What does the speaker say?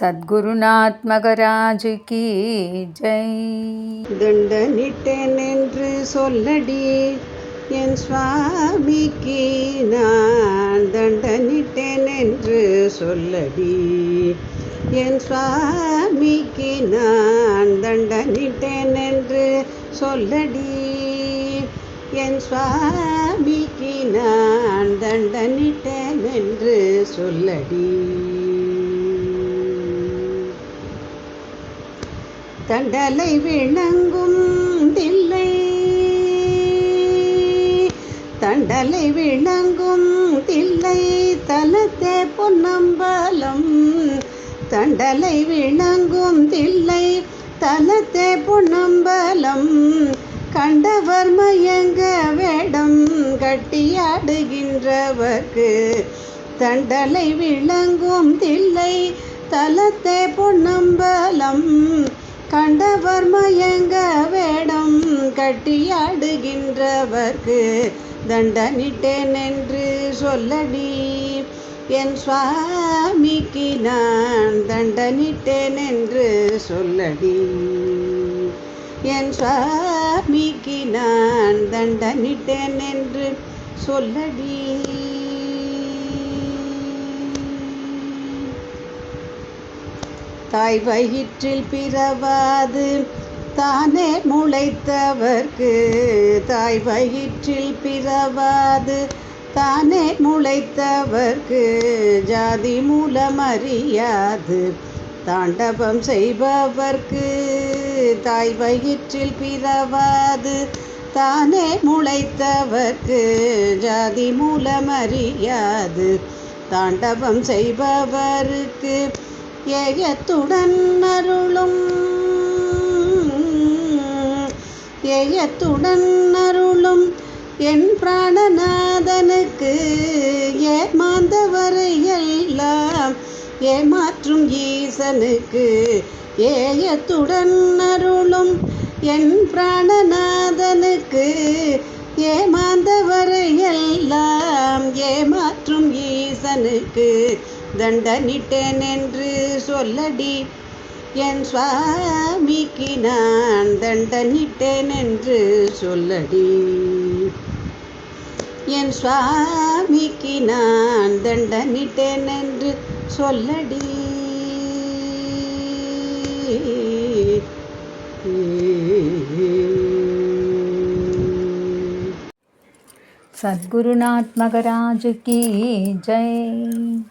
சத்குருநாத் மகராஜ் ஜெய். தண்டனிட்டேன் என்று சொல்லடி என் சுவாமிக்கு நான் தண்டனிட்டேன் என்று சொல்லடி. என் சுவாமிக்கு நான் தண்டனிட்டேன் என்று சொல்லடி. என் சுவாமிக்கு நான் தண்டனிட்டேன் என்று சொல்லடி. தண்டலை விளங்கும் தில்லை. தண்டலை விளங்கும் தில்லை தலத்தே பொன்னம்பலம். தண்டலை விளங்கும் தில்லை தலத்தே பொன்னம்பலம். கண்டவர் மயங்க வேடம் கட்டியாடுகின்றவர்க்கு தண்டலை விளங்கும் தில்லை தலத்தே பொன்னம்பலம். கண்டவர் மயங்க வேடம் கட்டியாடுகின்றவர்க்கு தண்டனிட்டேன் என்று சொல்லடி. என் சுவாமிக்கு நான் தண்டனிட்டேன் என்று சொல்லடி. என் சுவாமிக்கு நான் தண்டனிட்டேன் என்று சொல்லடி. தாய் வயிற்றில் பிறவாது தானே முளைத்தவர்க்கு. தாய் வயிற்றில் பிறவாது தானே முளைத்தவர்க்கு. ஜாதி மூலமறியாது தாண்டவம் செய்பவர்க்கு. தாய் வயிற்றில் பிறவாது தானே முளைத்தவர்க்கு. ஜாதி மூலமறியாது தாண்டவம் செய்பவருக்கு. எயத்துடன் அருளும். எயத்துடன் அருளும். என் பிராணநாதனுக்கு ஏமாந்தவரை எல்லாம் ஏமாற்றும் ஈசனுக்கு ஏயத்துடன் அருளும். என் பிராணநாதனுக்கு ஏமாந்தவரை எல்லாம் ஏமாற்றும் ஈசனுக்கு தண்டனிட்டேன் என்று சொல்லடி. என் சுவாமிக்கு நான் தண்டனிட்டேன் என்று சொல்லடி. என் சுவாமிக்கு நான் தண்டனிட்டேன் என்று சொல்லடி. சத்குருநாத் மகராஜ் கி ஜெய்.